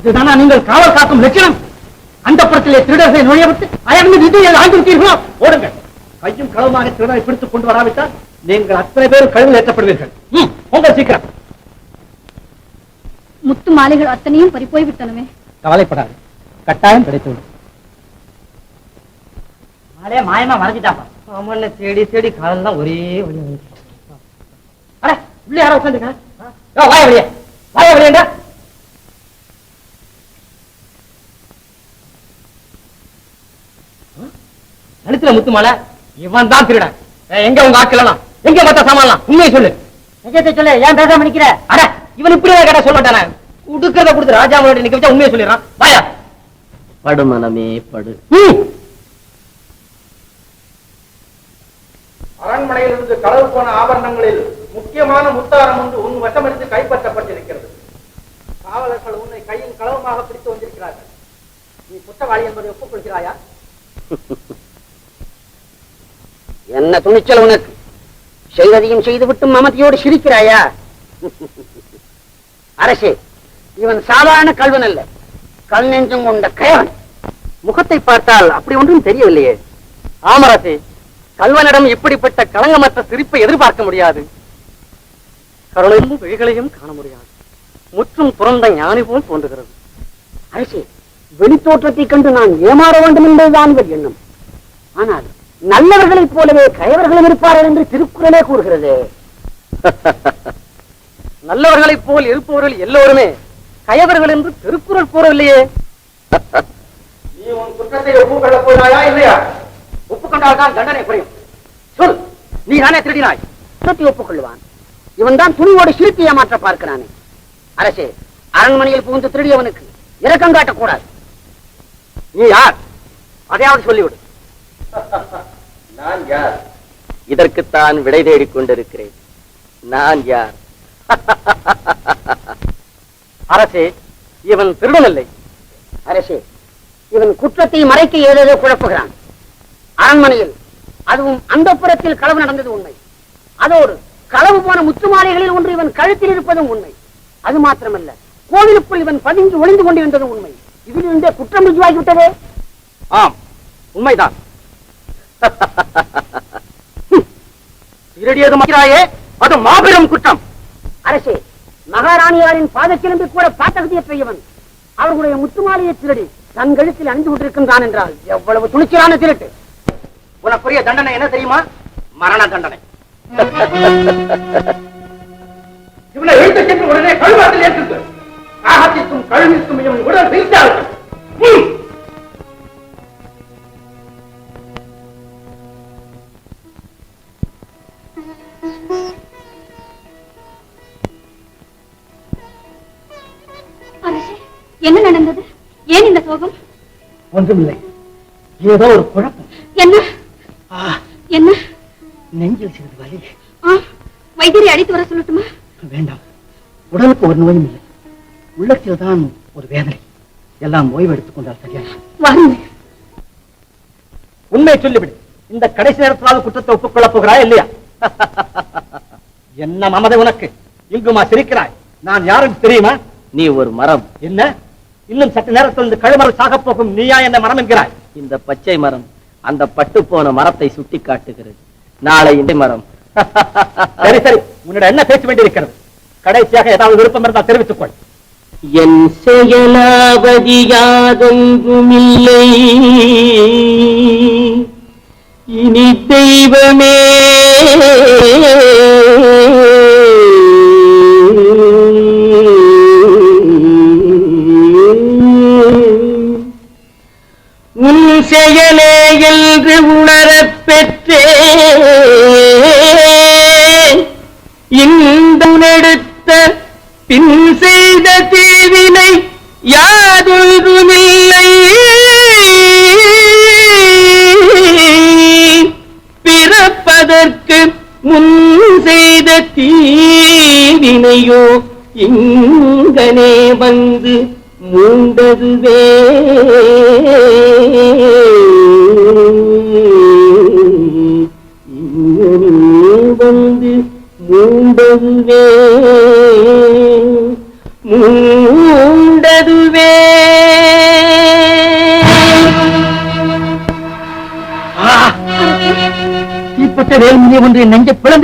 இதுதானா நீங்கள் காவல் காக்கும் லட்சணம்? அந்த புறத்திலே திருடர்களை நுழைய விட்டு அயர்ந்து விதியை ஆண்டு விட்டீர்களோ ஓடுங்கள் கையும் களவுமாக திருடரை பிடித்துக் கொண்டு வராவிட்டால் நீங்கள் அத்தனை பேரும் கழுவில் ஏற்றப்படுவீர்கள். ம், உங்கள் சீக்கிரம். முத்து மாலைகள் அத்தனையும் பறிப்போய் விட்டனவே. கவலைப்படாது. கட்டாயம் கிடைத்துவிடும் மாலையே மாயமா மறைஞ்சிட்டாப்பா. ஆமாண்ண தேடி தேடி காலெல்லாம் ஒரே வழி அட உள்ளே யாரோ உட்காந்துங்க வாய வெளியே. வாய வெளியேண்டா கழுத்துல முத்து மாலை இவன் தான் திருடன். எங்க உங்க ஆட்களெல்லாம்? எங்க மத்த சாமான்லாம்? உண்மையை சொல்லு. நிஜத்தை சொல்லு? ஏன் பேசாம நிக்கிற? அட இவன் இப்படி கேட்டா சொல்ல மாட்டானே. கொடுக்கறத கொடுத்து ராஜா முன்னாடி நிக்க வச்சா உண்மையை சொல்லிடுறான். வாயா. படு மனமே படு. ம். அரண்மனையிலிருந்து களவு போன ஆபரணங்களில் முக்கியமான முத்தாரம் ஒன்று உன் வசமடித்து கைப்பற்றப்பட்டிருக்கிறது. காவலர்கள் உன்னை கையின் களவுமாக பிடித்து வந்திருக்கிறார்கள். நீ குற்றவாளி என்பதை ஒப்புக்கொள்கிறாயா? என்ன துணிச்சல் உனக்கு? செய்ததையும் செய்துவிட்டு மமதியோடு சிரிக்கிறாயா? அரசே இவன் சாதாரண கல்வன் அல்ல. கல் நெஞ்சம் கொண்ட கயவன். முகத்தை பார்த்தால் அப்படி ஒன்றும் தெரியவில்லையே. ஆமராசே கல்வனிடம் இப்படிப்பட்ட களங்கமற்ற சிரிப்பை எதிர்பார்க்க முடியாது. கருணையும் விழிகளையும் காண முடியாது. முற்றும் துறந்த ஞானி போல் தோன்றுகிறது. அரசே வெளித்தோற்றத்தைக் கண்டு நான் ஏமாற வேண்டும் என்பதுதான் இவர் எண்ணம். ஆனால் நல்லவர்களைப் போலவே கயவர்களும் இருப்பார்கள் என்று திருக்குறளே கூறுகிறது. நல்லவர்களைப் போல் இருப்பவர்கள் எல்லோருமே கயவர்கள் என்று திருக்குறள் கூறவில்லையே. நீ உன் குற்றத்தை ஒப்புக்கொள்ளப் போகிறாயா இல்லையா? ஒப்புக்கொண்டால் தான் தண்டனை குறையும். சொல் நீ தானே திருடினாய்? குற்றத்தை ஒப்புக்கொள்வான் இவன் தான் துணியோடு சிரித்து ஏமாற்ற பார்க்கிறானே. அரசே அரண்மனையில் புகுந்து திருடியவனுக்கு இரக்கம் காட்டக்கூடாது. நீ யார்? அதையாவது சொல்லிவிடு. நான் யார்? இதற்குத்தான் விடை தேடிக் கொண்டிருக்கிறேன். நான் யார்? அரசே இவன் திருடனில்லை. அரசே இவன் குற்றத்தை மறைக்க ஏதேதோ குழப்புகிறான். அரண்மனையில் அதுவும் அந்த புறத்தில் களவு நடந்தது உண்மை. அதோடு களவு போன முத்துமாலைகளில் ஒன்று இவன் கழுத்தில் இருப்பதும் உண்மை. அது மாத்திரமல்ல கோவிலுக்குள் இவன் பதுங்கி ஒளிந்து கொண்டிருந்ததும் உண்மை. இதிலிருந்தே குற்றம் ருஜுவாகிவிட்டதே? ஆம் உண்மைதான். திருடியது மக்கிறாயே அது மாபெரும் குற்றம். அரசே மகாராணியாரின் பாதக்கிழம்பி கூட பாத்தகதியை பெய்யவன் அவர்களுடைய முத்துமாலையை திருடி தன் கழுத்தில் அணிந்து கொண்டிருக்கின்றான் என்றால் எவ்வளவு துணிச்சலான திருட்டு. உனக்குரிய தண்டனை என்ன தெரியுமா? மரண தண்டனை. இவனை எழுத்து சென்று உடனே கழுவாத்தில் ஏற்றுக்கு. காகத்திற்கும் கழுவிற்கும் இவன் உடல் ஒன்றுமில்லை ஏதோ ஒரு குழப்பம். என்ன? ஆ, என்ன? நெஞ்சில் சிறிது வலி. ஆ, வைத்தியரை அழைத்து வர சொல்லட்டுமா? வேண்டாம். உடலுக்கு ஒரு நோயும் இல்லை. உள்ளத்தில் தான் ஒரு வேதனை. எல்லாம் ஓய்வு எடுத்துக் கொண்டால் சரியா வாருங்கள். உண்மை சொல்லிவிடு. இந்த கடைசி நேரத்திலாவது குற்றத்தை ஒப்புக்கொள்ளப் போகிறாய் இல்லையா? என்ன மமதை உனக்கு? இங்குமா சிரிக்கிறாய்? நான் யாருன்னு தெரியுமா? நீ ஒரு மரம். என்ன? இன்னும் சற்று நேரத்தில் இந்த கழுமரம் போகும் நீயா என்ன மரம் என்கிறாய். இந்த பச்சை மரம் அந்த பட்டு போன மரத்தை சுட்டி காட்டுகிறது. நாளை இந்த மரம். சரி சரி. உன்னிடம் என்ன பேச வேண்டியிருக்கிறது? கடைசியாக ஏதாவது விருப்பம் இருந்தால் தெரிவித்துக் கொள். என் செயலாவதி யாதொன்றுமில்லை இனி தெய்வமே. செயலே என்று உணரப் பெற்றே இன்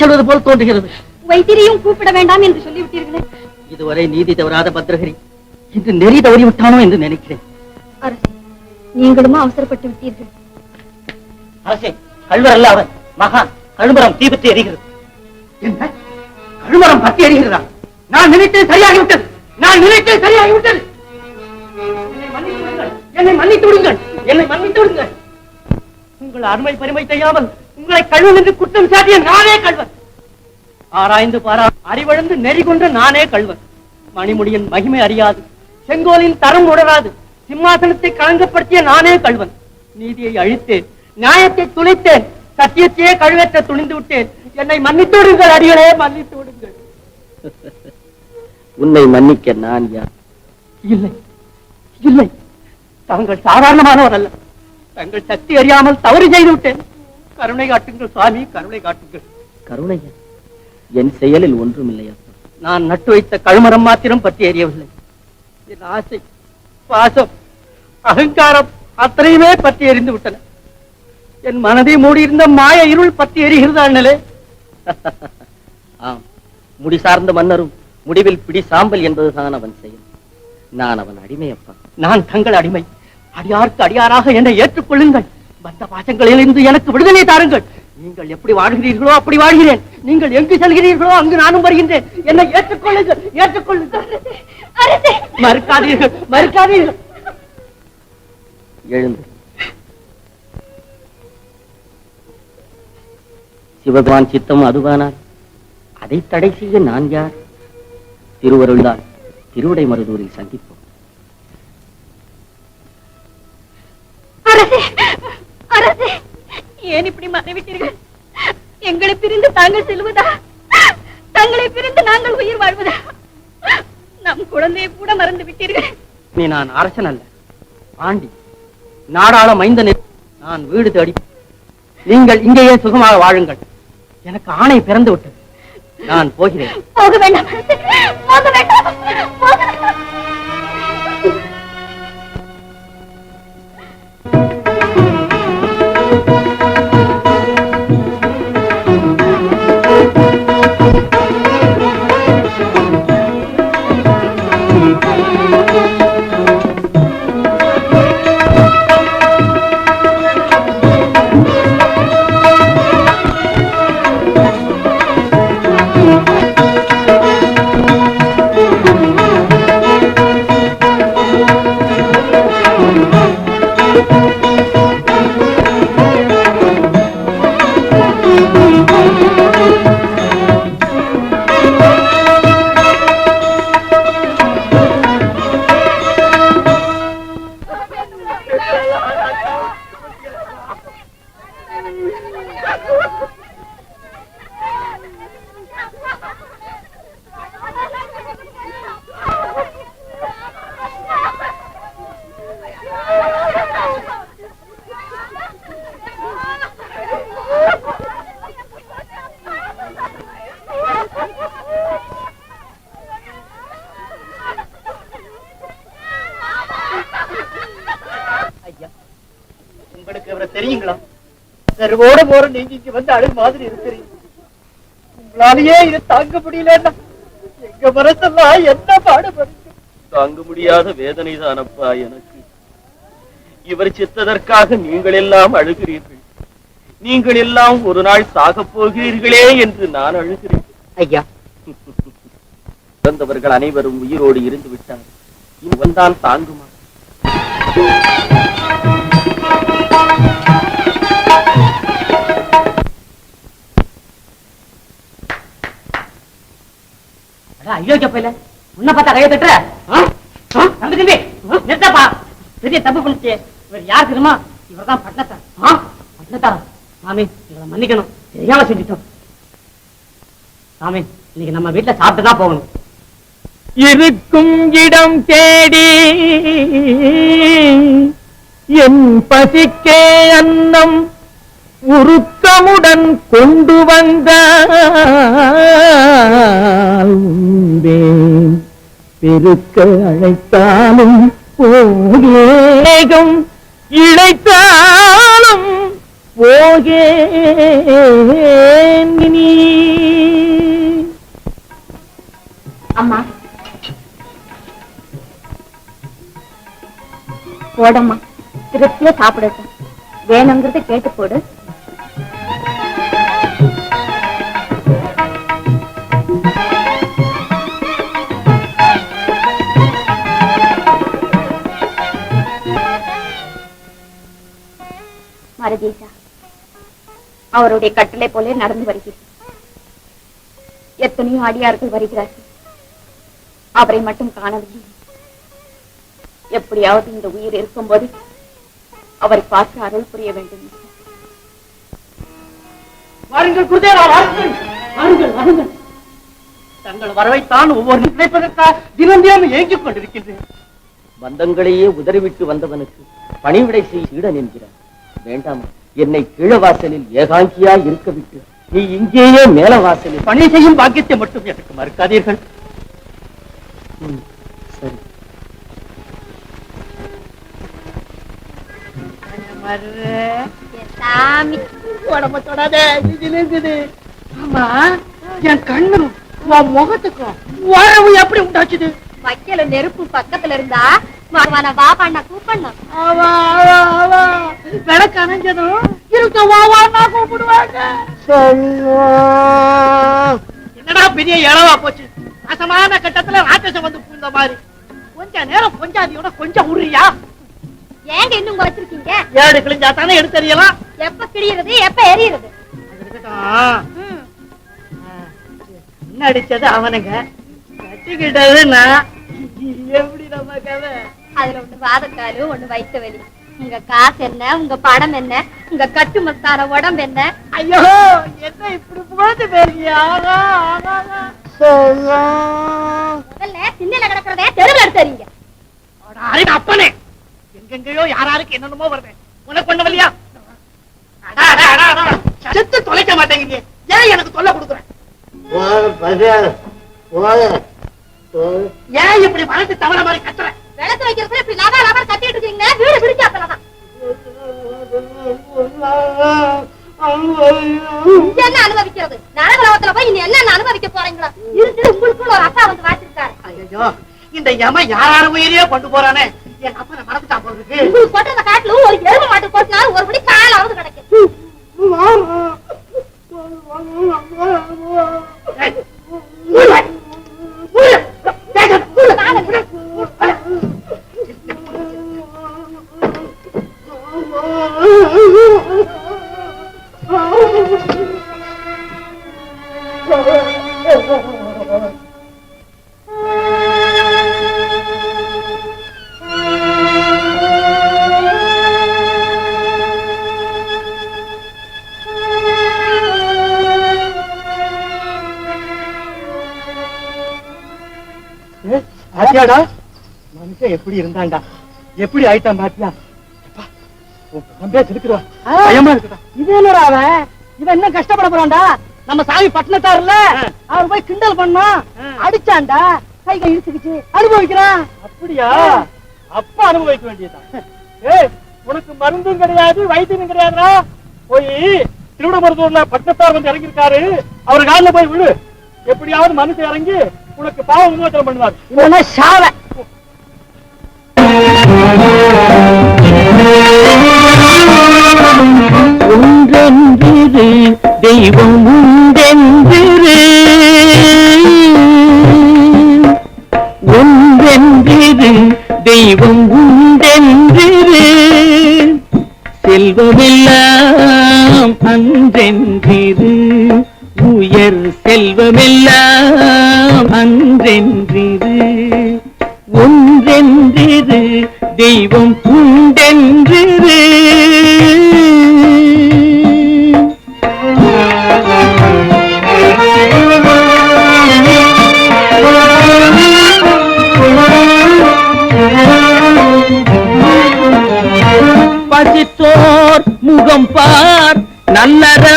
செல்வது போல் தோன்றுகிறது. வைத்திரியும் கூப்பிட வேண்டாம் என்று சொல்லிவிட்டீர்களே. இதுவரை நீதி தவறாத பத்ரகிரி இன்று நெறி தவறி விட்டானோ என்று நினைக்கிறேன். அரசே நீங்களுமா அவசரப்பட்டு விட்டீர்கள். அரசே கல்வர் அல்ல அவன். மகா கழுமரம் தீபத்தை எரிகிறது. என்ன? கழுமரம் பத்தி எரிகிறதா? நான் நினைத்தது சரியாகிவிட்டது. நான் நினைத்தது சரியாகிவிட்டது. என்னை மன்னித்து விடுங்கள். என்னை மன்னித்து விடுங்கள். உங்கள் அருமை பெருமை செய்யாமல் உங்களை கழுவன் என்று குற்றம் சாட்டிய நானே கல்வன் ஆராய்ந்து பாரா அறிவழந்து நெறி கொண்ட நானே கல்வன் மணிமுடியின் மகிமை அறியாது செங்கோலின் தரம் உணராது சிம்மாசனத்தை களங்கப்படுத்திய நானே கல்வன் நீதியை அழித்தேன் நியாயத்தை துளைத்தேன் சத்தியத்தையே கழுவேற்ற துணிந்து விட்டேன். என்னை மன்னித்து விடுங்கள் அடிகளே மன்னித்து விடுங்கள் உன்னை மன்னிக்க நான் யார்? இல்லை இல்லை. தாங்கள் சாதாரணமானவர் அல்ல தங்கள் சக்தி அறியாமல் தவறு செய்து விட்டேன். கருணை காட்டுங்கள் சுவாமி கருணை காட்டுங்கள். கருணையா? என் செயலில் ஒன்றுமில்லையா நான் நட்டு வைத்த கழுமரம் மாத்திரம் பற்றி எறியவில்லை என் ஆசை பாசம் அகங்காரம் அத்தனையுமே பற்றி எரிந்து விட்டன. என் மனதை மூடியிருந்த மாய இருள் பற்றி எரிகிறது அண்ணலே ஆம். முடி சார்ந்த மன்னரும் முடிவில் பிடி சாம்பல் என்பதுதான் அவன் செயல். நான் அவன் அடிமையப்பா. நான் தங்கள் அடிமை. அடியார்க்கு அடியாராக என்னை ஏற்றுக்கொள்ளுங்கள். பந்த பாசங்களிலிருந்து எனக்கு விடுதலை தாருங்கள். நீங்கள் எப்படி வாழ்கிறீர்களோ அப்படி வாழ்கிறேன். நீங்கள் எங்கு செல்கிறீர்களோ அங்கு நானும் வருகின்றேன். என்னை ஏற்றுக்கொள்ளுங்கள் ஏற்றுக்கொள்ளுங்கள். அரசே மறுக்காதீர்கள் மறுக்காதீர்கள். எழுந்து. சிவபெருமான் சித்தம் அதுவானால் அதை தடை செய்ய நான் யார்? திருவருள்தான் திருவிடை மருதூரில் சந்திப்போம் அரசே ஏன் இப்படி மறைவிட்டீர்கள்? எங்களை பிரிந்து தாங்கள் செல்வதா? தங்களை பிரிந்து நாங்கள் உயிர் வாழ்வதா? நம் குழந்தையை கூட மறந்து விட்டீர்கள். நீ நான் அரசன் அல்ல. ஆண்டி நாடாள மைந்தனே நான் வீடு தேடி நீங்கள் இங்கேயே சுகமாக வாழுங்கள். எனக்கு ஆணை பிறந்து விட்டது நான் போகிறேன். போக வேண்டாம் போக வேண்டாம். போக வேண்டாம். தெருவோட போற நீங்க இங்க வந்து அழகு மாதிரி இருக்கிறீங்க. உங்களாலேயே இதை தாங்க முடியலன்னா எங்க மனசெல்லாம் என்ன பாடுபடுது? தாங்க முடியாத வேதனை தானப்பா எனக்கு. இவர் சித்ததற்காக நீங்கள் எல்லாம் அழுகிறீர்கள். நீங்கள் எல்லாம் ஒரு நாள் சாகப் போகிறீர்களே என்று நான் அழுகிறேன். ஐயா. பிறந்தவர்கள் அனைவரும் உயிரோடு இருந்து விட்டார் இவன் தான் தாங்குமா? ஐயோ பையில. உன்ன பார்த்தா கையை தட்டுற? நிறுத்தப்பா. பெரிய தப்பு பண்ணிச்சு. இவர் யார் தெரியுமா? இவர் தான் சாமி இவரை மன்னிக்கணும். தெரியாம செஞ்சுட்டோம். சாமி இன்னைக்கு நம்ம வீட்டுல சாப்பிட்டு தான் போகணும். இருக்கும் இடம் தேடி என் பசிக்கே அன்னம் உருத்தமுடன் கொண்டு வந்த பெருக்க அழைத்தாலும் போகேகம் இழைத்தாலும் போகே. அம்மா. போடம்மா திருப்தியா சாப்பிடட்டும். வேணுங்கிறத கேட்டு போடு. மரதேசா அவருடைய கட்டளை போல நடந்து வருகிறது எத்தனையோ அடியார்கள் வருகிறார்கள். அவரை மட்டும் காணவில்லை. எப்படியாவது இந்த உயிர் இருக்கும்போது அவரை பார்த்து அருள் புரிய வேண்டும். வாருங்கள் குருதேவா வாருங்கள். வாருங்கள் வாருங்கள். தங்கள் வரவைத்தான் ஒவ்வொரு கிடைப்பதற்காக தினம் தினம் ஏங்கிக் கொண்டிருக்கின்றேன். பந்தங்களையே உதறிவிட்டு வந்தவனுக்கு பணிவிடை செய் சீடன் என்கிறார். வேண்டாம் என்னை கீழவாசலில் ஏகாங்கியா இருக்க விட்டு நீ இங்கேயே மேல வாசலில் பணி செய்யும் பாக்கியத்தை மட்டும் எனக்கு மறுக்காதீர்கள். சாமி. உடம்ப தொடாதே இருக்குது ஆமா என் கண்ணு உன் முகத்துக்கும் உறவு எப்படி உண்டாச்சுது? வைக்கல நெருப்பு பக்கத்துல இருந்தா மகவான வா பண்ண கூப்பிடணும். அவா அவா அவா விளக்கு அணைஞ்சதும் இருக்க வா வா நான் கூப்பிடுவாங்க என்னடா பெரிய இளவா போச்சு? நாசமான கட்டத்துல ராட்சசம் வந்து பூந்த மாதிரி. கொஞ்ச நேரம் கொஞ்சாதியோட கொஞ்சம் உருறியா? ஏங்க இன்னும் வச்சிருக்கீங்க? ஏடு கிழிஞ்சா தானே எடுத்தறியலாம். எப்ப கிழியறது எப்ப எரியறது. என்ன அடிச்சது அவனுங்க? கட்டிக்கிட்டது நான் எப்படி நம்ம கதை? அதுல ஒண்ணு வாதக்காலு ஒண்ணு வயிற்று வலி உங்க காசு என்ன உங்க படம் என்ன உங்க கட்டு மஸ்தான உடம்பு என்ன? ஐயோ என்ன இப்படி புகழ்ந்து ஆகா. முதல்ல சின்னல கிடக்கிறதே தெருவில் எடுத்துறீங்க அப்பனே. எங்கெங்கயோ யாராருக்கு என்னென்னமோ வருது. உனக்கு ஒண்ணு இல்லையா? அடா, அடா, அடா, அடா. செத்து தொலைக்க மாட்டேங்கிறீங்க ஏன் எனக்கு தொல்லை கொடுக்குறேன் ஏன் இப்படி மனசு தவற மாதிரி கத்துற? விளக்கு வைக்கிறதுல இப்படி லவா லவா கத்திட்டு இருக்கீங்க வீடு பிடிச்சாத்தலதான் என்ன அனுபவிக்கிறது? நரகலோகத்துல போய் நீ என்ன அனுபவிக்க போறீங்களோ? இருந்து உங்களுக்குள்ள ஒரு அப்பா வந்து வாச்சிருக்காரு ஐயோ இந்த யம யாரார உயிரையே கொண்டு போறானே? என் அப்பனை மறந்துட்டான் போட்டு அந்த காட்டுல ஒரு எருமை மாட்டு போட்டுனாலும் ஒரு படி காலாவது கிடைக்கும் பாத்தியாடா? மனுஷன் எப்படி இருந்தான்டா? எப்படி ஆயிட்டான் பாத்தியா? என்ன கஷ்டப்பட போறான்டா? நம்ம சாமி பட்டணத்தாருல அவர் போய் கிண்டல் பண்ணா அடிச்சான்டா கை கை இழுத்துக்கிச்சு அனுபவிக்கிறான். அப்படியா? அப்ப அனுபவிக்க வேண்டியதுதான். ஏய் உனக்கு மருந்தும் கிடையாது வைத்தியம் கிடையாதுடா. போய் திருவிடமருதூர்ல பட்டத்தார் வந்து இறங்கியிருக்காரு. அவர் காலில் போய் விழு. எப்படியாவது மனுஷன் இறங்கி உனக்கு பாவ விமோசனம் பண்ணுவார். இவன சாவ. ஒன்றென்றிரு தெய்வம் உண்டென்றிரு ஒன்றென்றிரு தெய்வம் உண்டென்றிரு செல்வமெல்லாம் அன்றென்றிரு. உயர் செல்வமெல்லாம் அன்றென்றிரு ஒன்றென்றிரு தெய்வம் உண்டென்றிரு பசித்தோர் முகம் பார் நல்லறமும்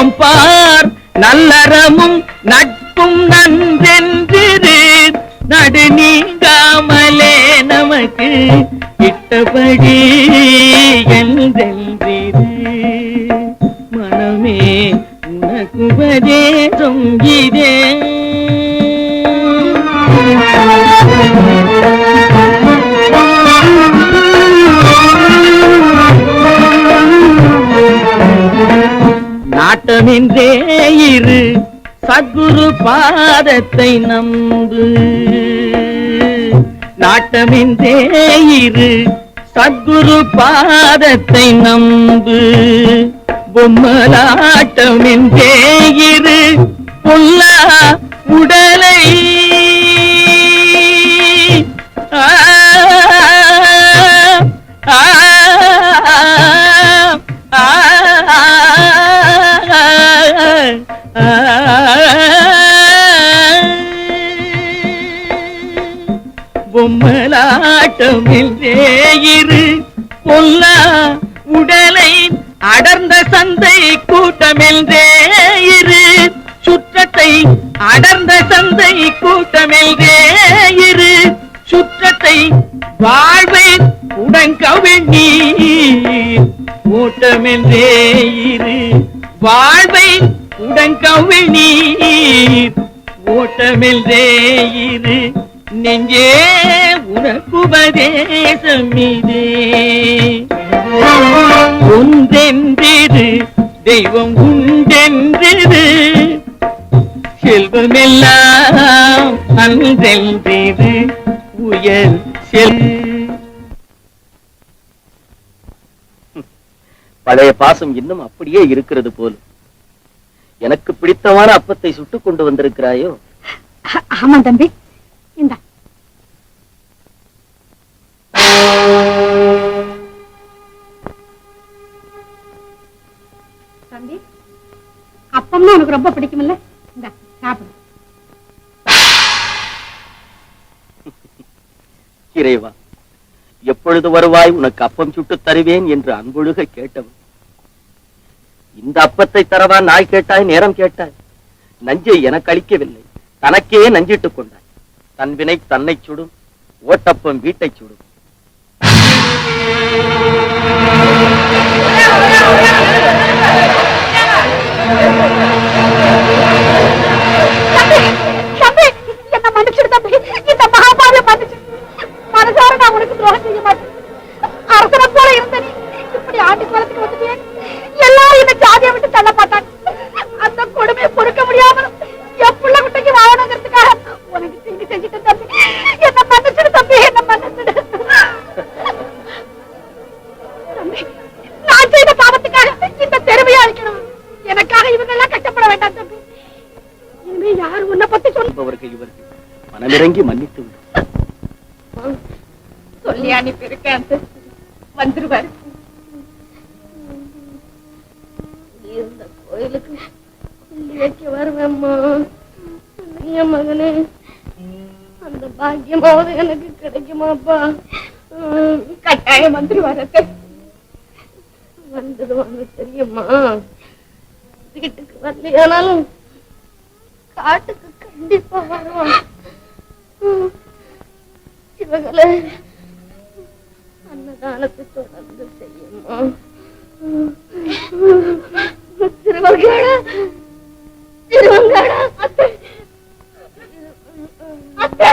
நட்பும் பார். நல்லறமும் நட்பும் நன்றென்று நடு நீங்காமலே நமக்கு இட்டபடி நின்றே இரு சத்குரு பாதத்தை நம்பு நாட்டமின்றே இரு சத்குரு பாதத்தை நம்பு பொம்மலாட்டமின்றே இரு பொல்லா உடலை ஆ ஆ பொம்மலாட்டமில்லே இரு. பொல்லா உடலை அடர்ந்த சந்தை கூட்டமில்லே இரு. சுற்றத்தை அடர்ந்த சந்தை கூட்டமில்லே இரு. சுற்றத்தை வாழ்வை உடங்கவிழ் கூட்டமென்றே இரு. வாழ்வை உடங்கவிழ் நீர். ஓட்டமென்றே இரு. நெஞ்சே உனக்குபதேசம் இதே ஒன்றென்றிரு தெய்வம் உண்டென்றிரு செல்வமெல்லாம் அன்றென்றிரு உயர் செல். பழைய பாசம் இன்னும் அப்படியே இருக்கிறது போல. எனக்கு பிடித்தமான அப்பத்தை சுட்டுக் கொண்டு வந்திருக்கிறாயோ? ஆமா தம்பி. இந்த. தம்பி அப்பம்னா உனக்கு ரொம்ப பிடிக்கும்ல. இந்த சாப்பிடு. இறைவா எப்பொழுது வருவாய் உனக்கு அப்பம் சுட்டு தருவேன் என்று அன்பொழுக கேட்டவன். இந்த அப்பத்தை தரவா நாய் கேட்டாய் நேரம் கேட்டாய். நஞ்சை எனக்கு அளிக்கவில்லை. தனக்கே நஞ்சிட்டுக் கொண்டாய். தன் வினை தன்னை சுடும் ஓட்டப்பம் வீட்டை சுடும். மனசார நான் உனக்கு துரோகம் செய்ய மாட்டேன். அரசனை போல இருந்த நீ இப்படி ஆண்டு காலத்துக்கு மனமிறங்கி மன்னித்து சொல்லி அனுப்பியிருக்கேன் வந்துருவாரு? இந்த கோயிலுக்கு வைக்க வருவேம்மா. என் மகனே அந்த பாக்கியமாவது எனக்கு கிடைக்குமாப்பா. உம், கட்டாயம் வந்துருவாரு வந்துடுவாங்க தெரியுமா? வீட்டுக்கு வரலையானாலும் காட்டுக்கு கண்டிப்பா வருவான். இவங்களை அன்னதானத்தை தொடர்ந்து செய்யுமா? திருவங்காடா திருவங்காடா அத்தை. அத்தை.